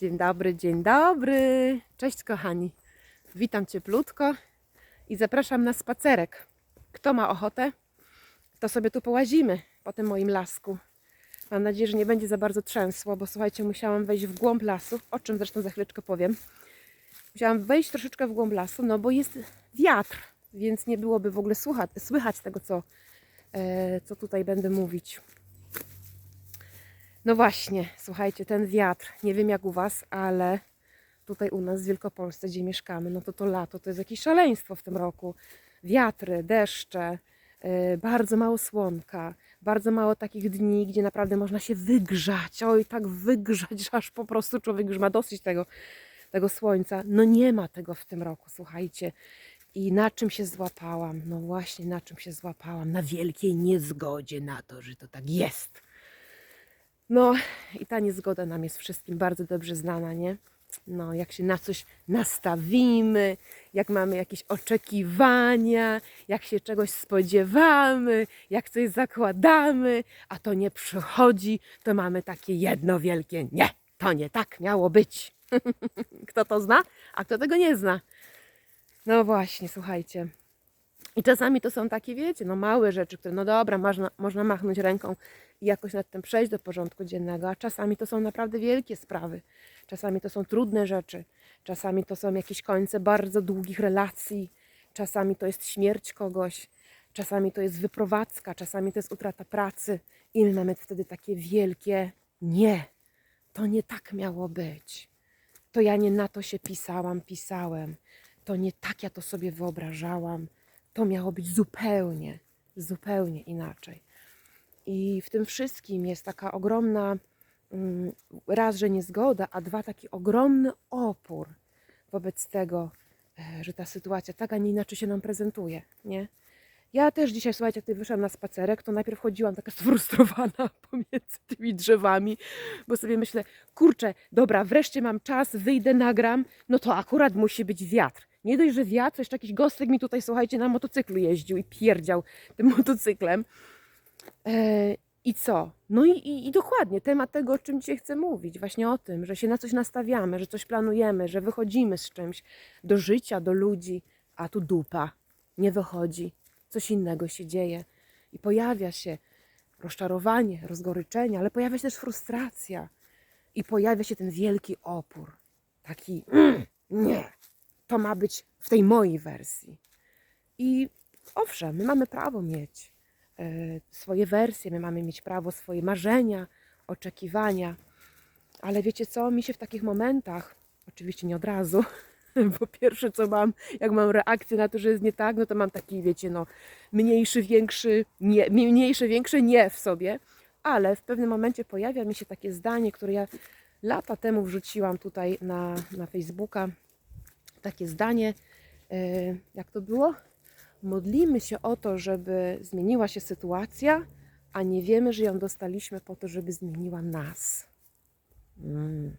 Dzień dobry, dzień dobry. Cześć kochani. Witam cieplutko i zapraszam na spacerek. Kto ma ochotę, to sobie tu połazimy po tym moim lasku. Mam nadzieję, że nie będzie za bardzo trzęsło, bo słuchajcie, musiałam wejść w głąb lasu, o czym zresztą za chwileczkę powiem. Musiałam wejść troszeczkę w głąb lasu, no bo jest wiatr, więc nie byłoby w ogóle słychać tego, co, e, co tutaj będę mówić. No właśnie, słuchajcie, ten wiatr, nie wiem jak u Was, ale tutaj u nas w Wielkopolsce, gdzie mieszkamy, no to to lato to jest jakieś szaleństwo w tym roku. Wiatry, deszcze, yy, bardzo mało słonka, bardzo mało takich dni, gdzie naprawdę można się wygrzać, oj tak wygrzać, że aż po prostu człowiek już ma dosyć tego, tego słońca. No nie ma tego w tym roku, słuchajcie. I na czym się złapałam? No właśnie, na czym się złapałam? Na wielkiej niezgodzie na to, że to tak jest. No i ta niezgoda nam jest wszystkim bardzo dobrze znana, nie? No, jak się na coś nastawimy, jak mamy jakieś oczekiwania, jak się czegoś spodziewamy, jak coś zakładamy, a to nie przychodzi, to mamy takie jedno wielkie nie, to nie tak miało być. kto to zna, a kto tego nie zna? No właśnie, słuchajcie. I czasami to są takie, wiecie, no małe rzeczy, które no dobra, można, można machnąć ręką i jakoś nad tym przejść do porządku dziennego, a czasami to są naprawdę wielkie sprawy. Czasami to są trudne rzeczy, czasami to są jakieś końce bardzo długich relacji, czasami to jest śmierć kogoś, czasami to jest wyprowadzka, czasami to jest utrata pracy i my mamy wtedy takie wielkie nie, to nie tak miało być. To ja nie na to się pisałam, pisałem. To nie tak ja to sobie wyobrażałam. To miało być zupełnie, zupełnie inaczej. I w tym wszystkim jest taka ogromna, mm, raz, że niezgoda, a dwa, taki ogromny opór wobec tego, e, że ta sytuacja tak, a nie inaczej się nam prezentuje, nie? Ja też dzisiaj, słuchajcie, jak wyszłam na spacerek, to najpierw chodziłam taka sfrustrowana pomiędzy tymi drzewami, bo sobie myślę, kurczę, dobra, wreszcie mam czas, wyjdę, nagram, no to akurat musi być wiatr. Nie dość, że wiatr, jeszcze jakiś gostek mi tutaj, słuchajcie, na motocyklu jeździł i pierdział tym motocyklem. E, I co? No i, i, i dokładnie temat tego, o czym dzisiaj chcę mówić, właśnie o tym, że się na coś nastawiamy, że coś planujemy, że wychodzimy z czymś do życia, do ludzi, a tu dupa, nie wychodzi, coś innego się dzieje i pojawia się rozczarowanie, rozgoryczenie, ale pojawia się też frustracja i pojawia się ten wielki opór, taki mm, nie, to ma być w tej mojej wersji. I owszem, my mamy prawo mieć e, swoje wersje, my mamy mieć prawo swoje marzenia, oczekiwania, ale wiecie co, mi się w takich momentach, oczywiście nie od razu, bo pierwsze co mam, jak mam reakcję na to, że jest nie tak, no to mam taki, wiecie, no mniejszy, większy, nie, mniejsze, większe nie w sobie, ale w pewnym momencie pojawia mi się takie zdanie, które ja lata temu wrzuciłam tutaj na, na Facebooka, takie zdanie, e, jak to było? Modlimy się o to, żeby zmieniła się sytuacja, a nie wiemy, że ją dostaliśmy po to, żeby zmieniła nas. Mm.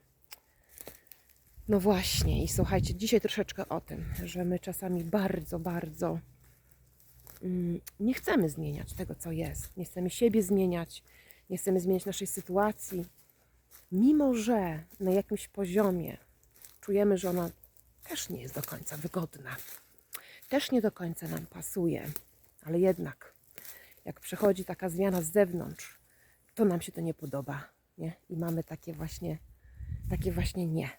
No właśnie, i słuchajcie, dzisiaj troszeczkę o tym, że my czasami bardzo, bardzo mm, nie chcemy zmieniać tego, co jest. Nie chcemy siebie zmieniać, nie chcemy zmieniać naszej sytuacji, mimo że na jakimś poziomie czujemy, że ona też nie jest do końca wygodna, też nie do końca nam pasuje, ale jednak, jak przychodzi taka zmiana z zewnątrz, to nam się to nie podoba, nie? I mamy takie właśnie, takie właśnie nie,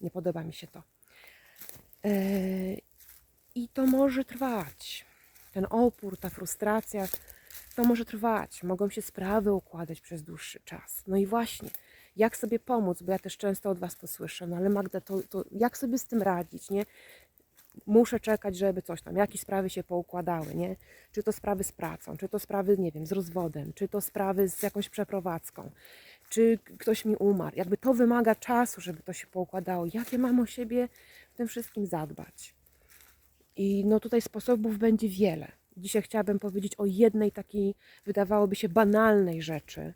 nie podoba mi się to. Yy, I to może trwać. Ten opór, ta frustracja, to może trwać. Mogą się sprawy układać przez dłuższy czas. No i właśnie, jak sobie pomóc, bo ja też często od Was to słyszę, no ale Magda, to, to jak sobie z tym radzić, nie? Muszę czekać, żeby coś tam, jakieś sprawy się poukładały, nie? Czy to sprawy z pracą, czy to sprawy, nie wiem, z rozwodem, czy to sprawy z jakąś przeprowadzką, czy ktoś mi umarł. Jakby to wymaga czasu, żeby to się poukładało. Jak ja mam o siebie w tym wszystkim zadbać? I no tutaj sposobów będzie wiele. Dzisiaj chciałabym powiedzieć o jednej takiej, wydawałoby się, banalnej rzeczy,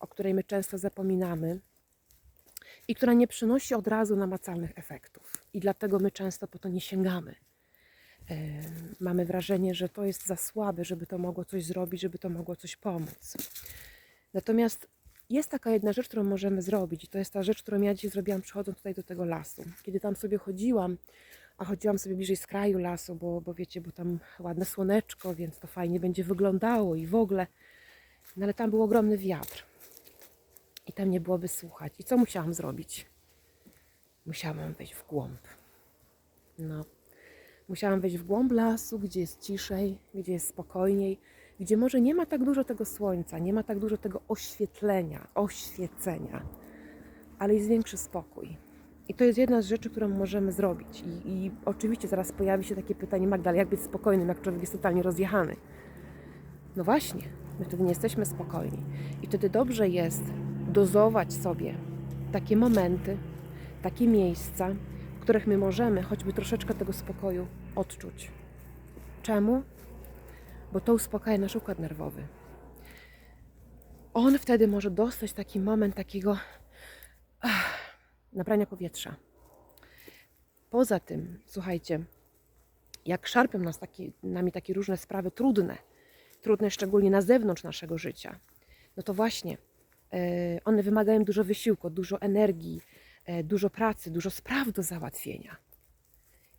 o której my często zapominamy i która nie przynosi od razu namacalnych efektów. I dlatego my często po to nie sięgamy. Yy, Mamy wrażenie, że to jest za słabe, żeby to mogło coś zrobić, żeby to mogło coś pomóc. Natomiast jest taka jedna rzecz, którą możemy zrobić. I to jest ta rzecz, którą ja dzisiaj zrobiłam przychodząc tutaj do tego lasu. Kiedy tam sobie chodziłam, a chodziłam sobie bliżej skraju lasu, bo, bo wiecie, bo tam ładne słoneczko, więc to fajnie będzie wyglądało i w ogóle. No ale tam był ogromny wiatr. I tam nie byłoby słuchać. I co musiałam zrobić? Musiałam wejść w głąb. No. Musiałam wejść w głąb lasu, gdzie jest ciszej, gdzie jest spokojniej, gdzie może nie ma tak dużo tego słońca, nie ma tak dużo tego oświetlenia, oświecenia, ale jest większy spokój. I to jest jedna z rzeczy, którą możemy zrobić. I, I oczywiście zaraz pojawi się takie pytanie, Magdala, jak być spokojnym, jak człowiek jest totalnie rozjechany? No właśnie, my wtedy nie jesteśmy spokojni. I wtedy dobrze jest dozować sobie takie momenty, takie miejsca, w których my możemy choćby troszeczkę tego spokoju odczuć. Czemu? Bo to uspokaja nasz układ nerwowy. On wtedy może dostać taki moment takiego ach, nabrania powietrza. Poza tym, słuchajcie, jak szarpią nas taki, nami takie różne sprawy trudne, trudne szczególnie na zewnątrz naszego życia, no to właśnie e, one wymagają dużo wysiłku, dużo energii, e, dużo pracy, dużo spraw do załatwienia.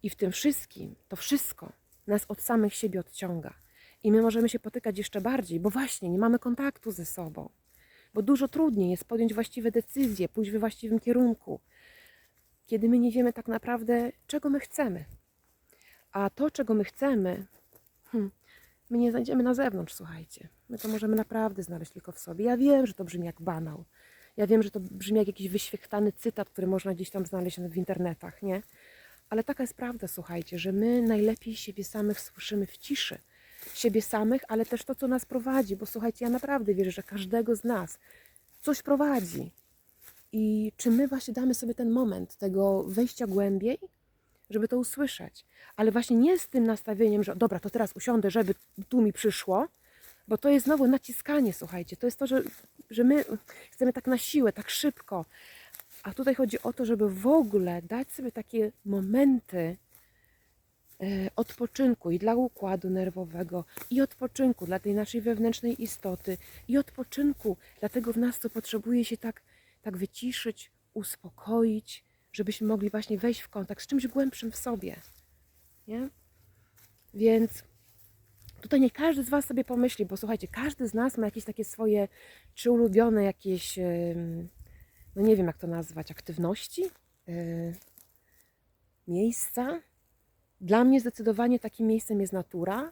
I w tym wszystkim, to wszystko nas od samych siebie odciąga. I my możemy się potykać jeszcze bardziej, bo właśnie nie mamy kontaktu ze sobą. Bo dużo trudniej jest podjąć właściwe decyzje, pójść we właściwym kierunku, kiedy my nie wiemy tak naprawdę, czego my chcemy. A to, czego my chcemy, hmm, my nie znajdziemy na zewnątrz, słuchajcie. My to możemy naprawdę znaleźć tylko w sobie. Ja wiem, że to brzmi jak banał. Ja wiem, że to brzmi jak jakiś wyświechtany cytat, który można gdzieś tam znaleźć w internetach, nie? Ale taka jest prawda, słuchajcie, że my najlepiej siebie samych słyszymy w ciszy. Siebie samych, ale też to, co nas prowadzi, bo słuchajcie, ja naprawdę wierzę, że każdego z nas coś prowadzi. I czy my właśnie damy sobie ten moment tego wejścia głębiej, żeby to usłyszeć, ale właśnie nie z tym nastawieniem, że dobra, to teraz usiądę, żeby tu mi przyszło, bo to jest znowu naciskanie, słuchajcie. To jest to, że, że my chcemy tak na siłę, tak szybko. A tutaj chodzi o to, żeby w ogóle dać sobie takie momenty e, odpoczynku i dla układu nerwowego, i odpoczynku dla tej naszej wewnętrznej istoty, i odpoczynku dla tego w nas, co potrzebuje się tak, tak wyciszyć, uspokoić, żebyśmy mogli właśnie wejść w kontakt z czymś głębszym w sobie. Nie? Więc tutaj nie każdy z Was sobie pomyśli, bo słuchajcie, każdy z nas ma jakieś takie swoje, czy ulubione jakieś, no nie wiem jak to nazwać, aktywności, e, miejsca. Dla mnie zdecydowanie takim miejscem jest natura.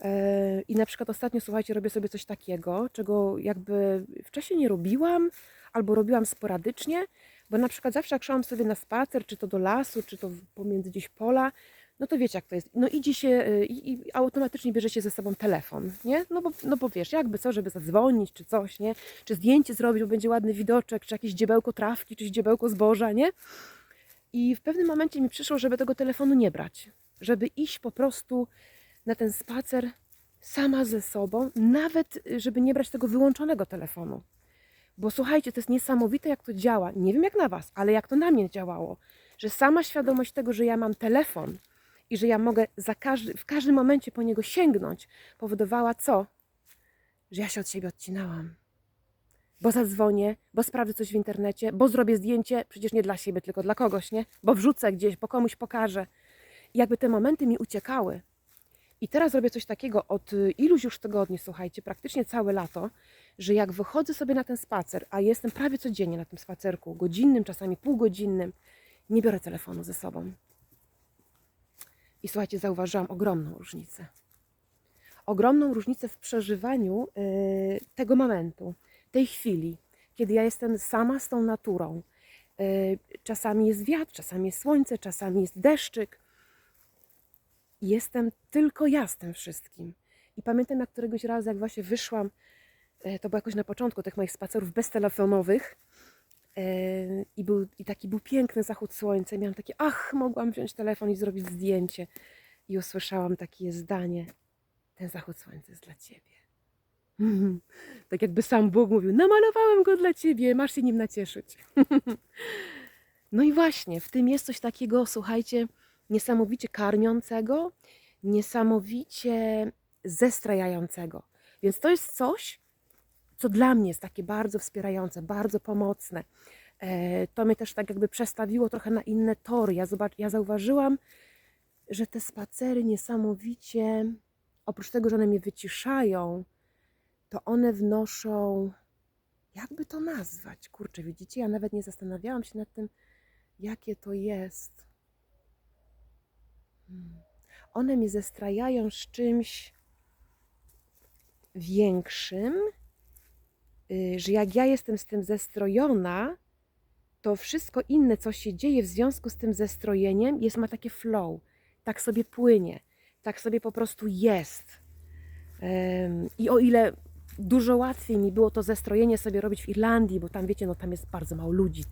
E, I na przykład ostatnio, słuchajcie, robię sobie coś takiego, czego jakby wcześniej nie robiłam, albo robiłam sporadycznie, bo na przykład zawsze jak szłam sobie na spacer, czy to do lasu, czy to pomiędzy gdzieś pola, no to wiecie jak to jest. No idzie się y, i, i automatycznie bierze się ze sobą telefon, nie? No bo, no bo wiesz, jakby co, żeby zadzwonić, czy coś, nie? Czy zdjęcie zrobić, bo będzie ładny widoczek, czy jakieś dziebełko trawki, czy dziebełko zboża, nie? I w pewnym momencie mi przyszło, żeby tego telefonu nie brać, żeby iść po prostu na ten spacer sama ze sobą, nawet y, żeby nie brać tego wyłączonego telefonu. Bo słuchajcie, to jest niesamowite, jak to działa. Nie wiem jak na Was, ale jak to na mnie działało. Że sama świadomość tego, że ja mam telefon i że ja mogę za każdy, w każdym momencie po niego sięgnąć, powodowała co? Że ja się od siebie odcinałam. Bo zadzwonię, bo sprawdzę coś w internecie, bo zrobię zdjęcie, przecież nie dla siebie, tylko dla kogoś, nie? Bo wrzucę gdzieś, bo komuś pokażę. I jakby te momenty mi uciekały. I teraz robię coś takiego od y, iluś już tygodni, słuchajcie, praktycznie całe lato, że jak wychodzę sobie na ten spacer, a jestem prawie codziennie na tym spacerku, godzinnym, czasami półgodzinnym, nie biorę telefonu ze sobą. I słuchajcie, zauważyłam ogromną różnicę. Ogromną różnicę w przeżywaniu y, tego momentu, tej chwili, kiedy ja jestem sama z tą naturą. Y, czasami jest wiatr, czasami jest słońce, czasami jest deszczyk. Jestem tylko ja z tym wszystkim. I pamiętam jak któregoś razu, jak właśnie wyszłam, e, to było jakoś na początku tych moich spacerów beztelefonowych, e, i, był, I taki był piękny zachód słońca. Miałam takie, ach, mogłam wziąć telefon i zrobić zdjęcie. I usłyszałam takie zdanie: Ten zachód słońca jest dla ciebie. tak jakby sam Bóg mówił: Namalowałem go dla ciebie, masz się nim nacieszyć. no i właśnie, w tym jest coś takiego, słuchajcie, niesamowicie karmiącego, niesamowicie zestrajającego. Więc to jest coś, co dla mnie jest takie bardzo wspierające, bardzo pomocne. E, To mnie też tak jakby przestawiło trochę na inne tory. Ja, zobacz, ja zauważyłam, że te spacery niesamowicie, oprócz tego, że one mnie wyciszają, to one wnoszą, jakby to nazwać? Kurczę, widzicie, ja nawet nie zastanawiałam się nad tym, jakie to jest. One mnie zestrajają z czymś większym, y, że jak ja jestem z tym zestrojona, to wszystko inne, co się dzieje w związku z tym zestrojeniem, jest ma takie flow, tak sobie płynie, tak sobie po prostu jest. I o ile dużo łatwiej mi było to zestrojenie sobie robić w Irlandii, bo tam wiecie, no tam jest bardzo mało ludzi.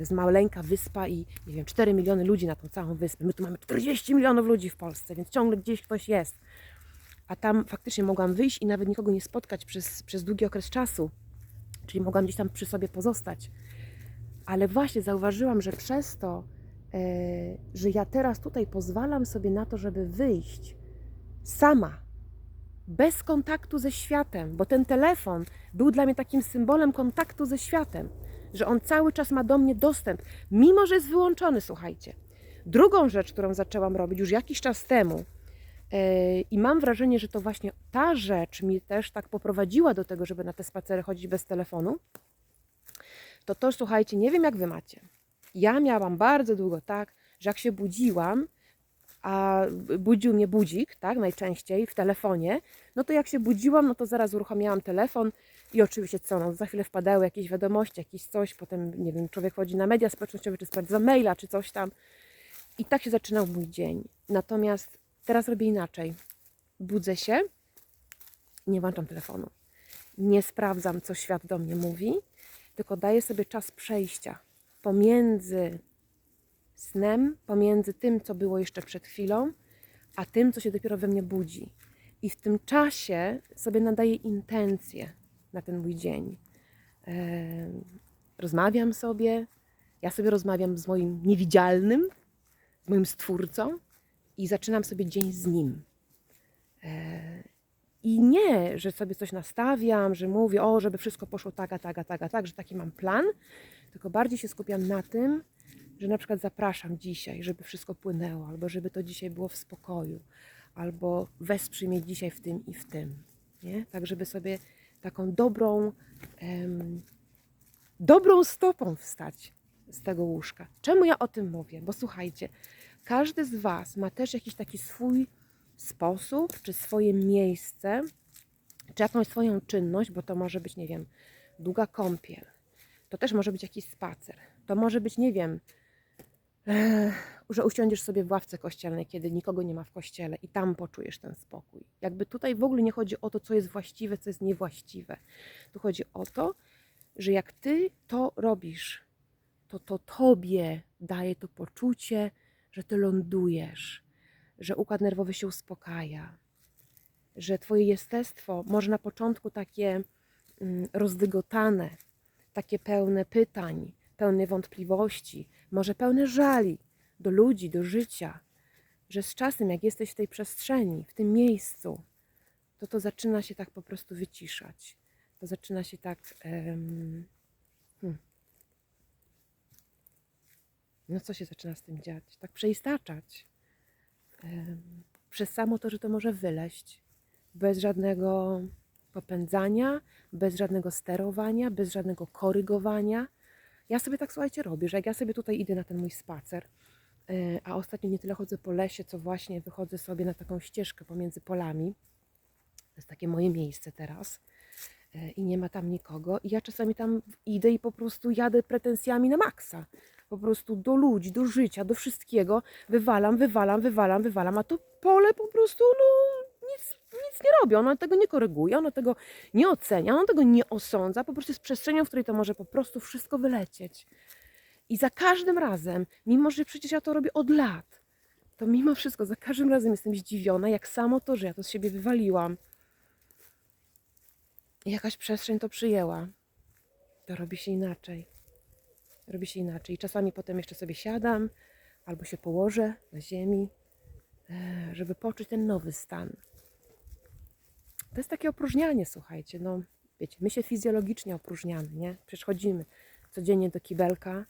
To jest maleńka wyspa i nie wiem, 4 miliony ludzi na tą całą wyspę. My tu mamy 40 milionów ludzi w Polsce, więc ciągle gdzieś ktoś jest. A tam faktycznie mogłam wyjść i nawet nikogo nie spotkać przez, przez długi okres czasu. Czyli mogłam gdzieś tam przy sobie pozostać. Ale właśnie zauważyłam, że przez to, e, że ja teraz tutaj pozwalam sobie na to, żeby wyjść sama, bez kontaktu ze światem, bo ten telefon był dla mnie takim symbolem kontaktu ze światem, że on cały czas ma do mnie dostęp, mimo że jest wyłączony, słuchajcie. Drugą rzecz, którą zaczęłam robić już jakiś czas temu, e, i mam wrażenie, że to właśnie ta rzecz mi też tak poprowadziła do tego, żeby na te spacery chodzić bez telefonu, to to, słuchajcie, nie wiem jak wy macie. Ja miałam bardzo długo tak, że jak się budziłam, a budził mnie budzik, tak, najczęściej w telefonie, no to jak się budziłam, no to zaraz uruchamiałam telefon i oczywiście co, no za chwilę wpadały jakieś wiadomości, jakieś coś, potem, nie wiem, człowiek chodzi na media społecznościowe, czy sprawdza maila, czy coś tam. I tak się zaczynał mój dzień. Natomiast teraz robię inaczej. Budzę się, nie włączam telefonu. Nie sprawdzam, co świat do mnie mówi, tylko daję sobie czas przejścia pomiędzy snem, pomiędzy tym, co było jeszcze przed chwilą, a tym, co się dopiero we mnie budzi. I w tym czasie sobie nadaję intencje na ten mój dzień. Rozmawiam sobie, ja sobie rozmawiam z moim niewidzialnym, z moim stwórcą i zaczynam sobie dzień z nim. E, I nie, że sobie coś nastawiam, że mówię, o, żeby wszystko poszło tak, a tak, a tak, a tak, że taki mam plan, tylko bardziej się skupiam na tym, że na przykład zapraszam dzisiaj, żeby wszystko płynęło, albo żeby to dzisiaj było w spokoju, albo wesprzyj mnie dzisiaj w tym i w tym. Nie? Tak, żeby sobie taką dobrą, em, dobrą stopą wstać z tego łóżka. Czemu ja o tym mówię? Bo słuchajcie, każdy z Was ma też jakiś taki swój sposób, czy swoje miejsce, czy jakąś swoją czynność, bo to może być, nie wiem, długa kąpiel, to też może być jakiś spacer, to może być, nie wiem, że usiądziesz sobie w ławce kościelnej, kiedy nikogo nie ma w kościele i tam poczujesz ten spokój. Jakby tutaj w ogóle nie chodzi o to, co jest właściwe, co jest niewłaściwe. Tu chodzi o to, że jak ty to robisz, to to tobie daje to poczucie, że ty lądujesz, że układ nerwowy się uspokaja, że twoje jestestwo może na początku takie mm, rozdygotane, takie pełne pytań, pełne wątpliwości, może pełne żali do ludzi, do życia, że z czasem, jak jesteś w tej przestrzeni, w tym miejscu, to to zaczyna się tak po prostu wyciszać. To zaczyna się tak. em, hmm. No co się zaczyna z tym dziać? Tak przeistaczać. Em, przez samo to, że to może wyleść bez żadnego popędzania, bez żadnego sterowania, bez żadnego korygowania. Ja sobie tak, słuchajcie, robię, że jak ja sobie tutaj idę na ten mój spacer, e, a ostatnio nie tyle chodzę po lesie, co właśnie wychodzę sobie na taką ścieżkę pomiędzy polami. To jest takie moje miejsce teraz e, i nie ma tam nikogo. I ja czasami tam idę i po prostu jadę pretensjami na maksa. Po prostu do ludzi, do życia, do wszystkiego. Wywalam, wywalam, wywalam, wywalam, a to pole po prostu, no nic, nie robi. Ono tego nie koryguje, ono tego nie ocenia, ono tego nie osądza. Po prostu jest przestrzenią, w której to może po prostu wszystko wylecieć. I za każdym razem, mimo że przecież ja to robię od lat, to mimo wszystko za każdym razem jestem zdziwiona, jak samo to, że ja to z siebie wywaliłam. I jakaś przestrzeń to przyjęła. To robi się inaczej. Robi się inaczej. I czasami potem jeszcze sobie siadam albo się położę na ziemi, e, żeby poczuć ten nowy stan. To jest takie opróżnianie, słuchajcie. No, wiecie, my się fizjologicznie opróżniamy, nie? Przecież chodzimy codziennie do kibelka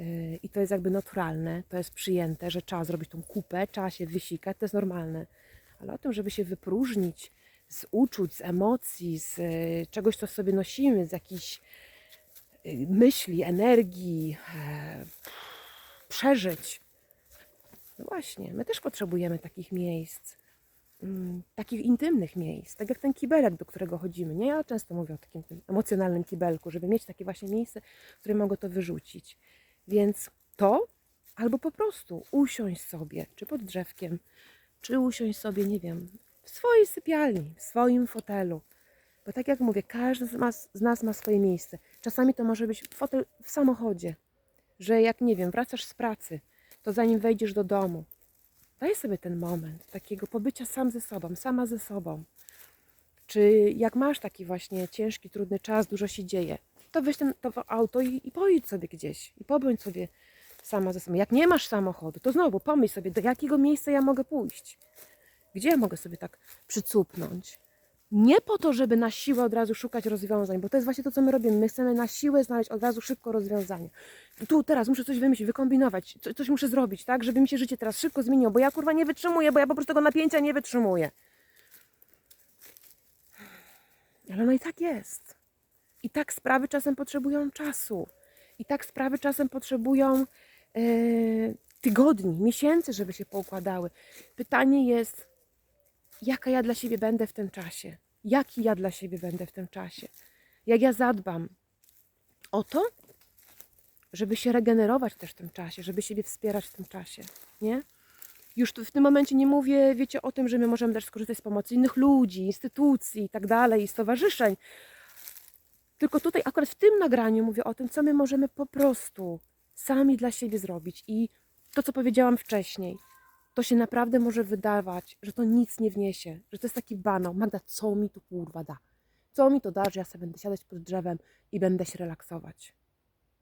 yy, i to jest jakby naturalne, to jest przyjęte, że trzeba zrobić tą kupę, trzeba się wysikać, to jest normalne. Ale o tym, żeby się wypróżnić z uczuć, z emocji, z yy, czegoś, co sobie nosimy, z jakichś yy, myśli, energii, e, przeżyć. No właśnie, my też potrzebujemy takich miejsc, takich intymnych miejsc, tak jak ten kibelek, do którego chodzimy. Nie, ja często mówię o takim emocjonalnym kibelku, żeby mieć takie właśnie miejsce, w którym mogę to wyrzucić. Więc to, albo po prostu usiąść sobie, czy pod drzewkiem, czy usiąść sobie, nie wiem, w swojej sypialni, w swoim fotelu. Bo tak jak mówię, każdy z z nas ma swoje miejsce. Czasami to może być fotel w samochodzie, że jak nie wiem, wracasz z pracy, to zanim wejdziesz do domu, daj sobie ten moment takiego pobycia sam ze sobą, sama ze sobą. Czy jak masz taki właśnie ciężki, trudny czas, dużo się dzieje, to weź ten, to auto i, i pojedź sobie gdzieś i pobądź sobie sama ze sobą. Jak nie masz samochodu, to znowu pomyśl sobie, do jakiego miejsca ja mogę pójść. Gdzie ja mogę sobie tak przycupnąć? Nie po to, żeby na siłę od razu szukać rozwiązań, bo to jest właśnie to, co my robimy. My chcemy na siłę znaleźć od razu szybko rozwiązanie. Tu, teraz muszę coś wymyślić, wykombinować, co, coś muszę zrobić, tak, żeby mi się życie teraz szybko zmieniło, bo ja kurwa nie wytrzymuję, bo ja po prostu tego napięcia nie wytrzymuję. Ale no i tak jest. I tak sprawy czasem potrzebują czasu. I tak sprawy czasem potrzebują e, tygodni, miesięcy, żeby się poukładały. Pytanie jest, jaka ja dla siebie będę w tym czasie? Jaki ja dla siebie będę w tym czasie? Jak ja zadbam o to, żeby się regenerować też w tym czasie, żeby siebie wspierać w tym czasie, nie? Już w tym momencie nie mówię, wiecie, o tym, że my możemy też skorzystać z pomocy innych ludzi, instytucji i tak dalej, stowarzyszeń. Tylko tutaj, akurat w tym nagraniu mówię o tym, co my możemy po prostu sami dla siebie zrobić. I to, co powiedziałam wcześniej, to się naprawdę może wydawać, że to nic nie wniesie, że to jest taki banał. Magda, co mi tu kurwa da? Co mi to da, że ja sobie będę siadać pod drzewem i będę się relaksować?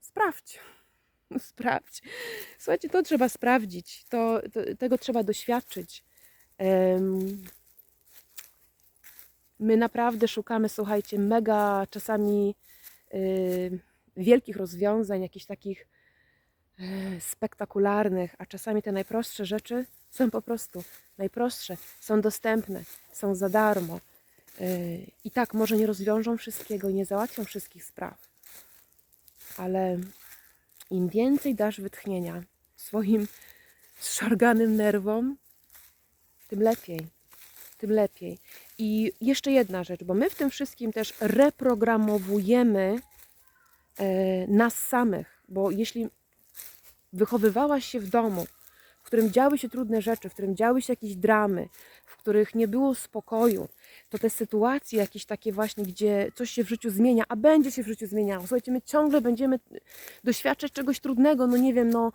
Sprawdź. Sprawdź. Słuchajcie, to trzeba sprawdzić. To, to, tego trzeba doświadczyć. Em, my naprawdę szukamy, słuchajcie, mega czasami y, wielkich rozwiązań, jakichś takich y, spektakularnych, a czasami te najprostsze rzeczy są po prostu najprostsze, są dostępne, są za darmo. Y, I tak, może nie rozwiążą wszystkiego i nie załatwią wszystkich spraw, ale im więcej dasz wytchnienia swoim zszarganym nerwom, tym lepiej. Tym lepiej. I jeszcze jedna rzecz, bo my w tym wszystkim też reprogramowujemy e, nas samych, bo jeśli wychowywałaś się w domu, którym działy się trudne rzeczy, w którym działy się jakieś dramy, w których nie było spokoju, to te sytuacje jakieś takie właśnie, gdzie coś się w życiu zmienia, a będzie się w życiu zmieniało. Słuchajcie, my ciągle będziemy doświadczać czegoś trudnego, no nie wiem, no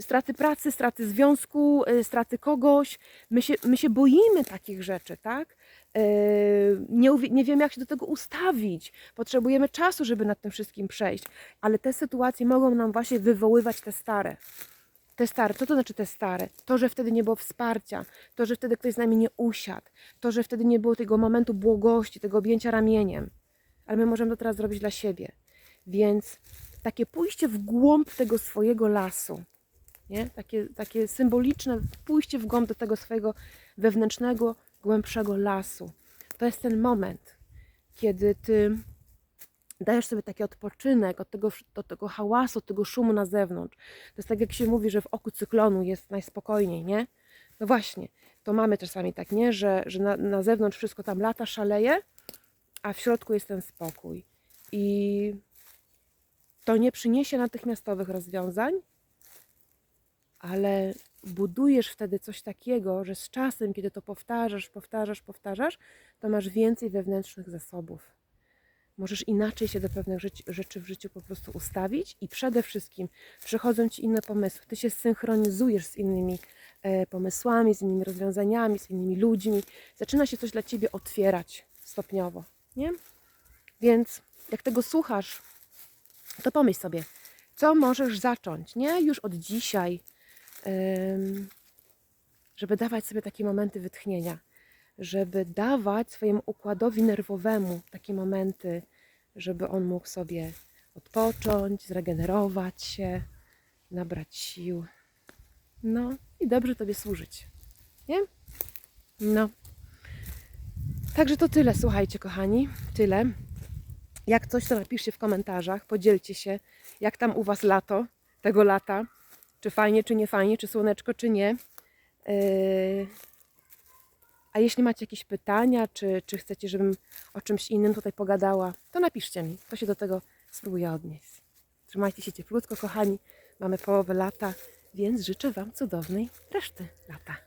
straty pracy, straty związku, y, straty kogoś. My się, my się boimy takich rzeczy, tak? Yy, Nie, nie wiemy, jak się do tego ustawić. Potrzebujemy czasu, żeby nad tym wszystkim przejść, ale te sytuacje mogą nam właśnie wywoływać te stare. Te stare, co to znaczy te stare? To, że wtedy nie było wsparcia, to, że wtedy ktoś z nami nie usiadł, to, że wtedy nie było tego momentu błogości, tego objęcia ramieniem. Ale my możemy to teraz zrobić dla siebie. Więc takie pójście w głąb tego swojego lasu, nie? Takie, takie symboliczne pójście w głąb do tego swojego wewnętrznego, głębszego lasu. To jest ten moment, kiedy ty dajesz sobie taki odpoczynek od tego, od tego hałasu, od tego szumu na zewnątrz. To jest tak, jak się mówi, że w oku cyklonu jest najspokojniej, nie? No właśnie, to mamy czasami tak, nie? Że, że na, na zewnątrz wszystko tam lata, szaleje, a w środku jest ten spokój. I to nie przyniesie natychmiastowych rozwiązań, ale budujesz wtedy coś takiego, że z czasem, kiedy to powtarzasz, powtarzasz, powtarzasz, to masz więcej wewnętrznych zasobów. Możesz inaczej się do pewnych rzeczy, w życiu po prostu ustawić i przede wszystkim przychodzą ci inne pomysły. Ty się synchronizujesz z innymi e, pomysłami, z innymi rozwiązaniami, z innymi ludźmi. Zaczyna się coś dla ciebie otwierać stopniowo, nie? Więc jak tego słuchasz, to pomyśl sobie, co możesz zacząć, nie? Już od dzisiaj, żeby dawać sobie takie momenty wytchnienia, żeby dawać swojemu układowi nerwowemu takie momenty żeby on mógł sobie odpocząć, zregenerować się, nabrać sił. No i dobrze Tobie służyć. Nie? No. Także to tyle, słuchajcie, kochani. Tyle. Jak coś, to napiszcie w komentarzach, podzielcie się, jak tam u Was lato, tego lata. Czy fajnie, czy nie fajnie, czy słoneczko, czy nie. Yy, A jeśli macie jakieś pytania, czy, czy chcecie, żebym o czymś innym tutaj pogadała, to napiszcie mi. To się do tego spróbuję odnieść. Trzymajcie się cieplutko, kochani. Mamy połowę lata, więc życzę Wam cudownej reszty lata.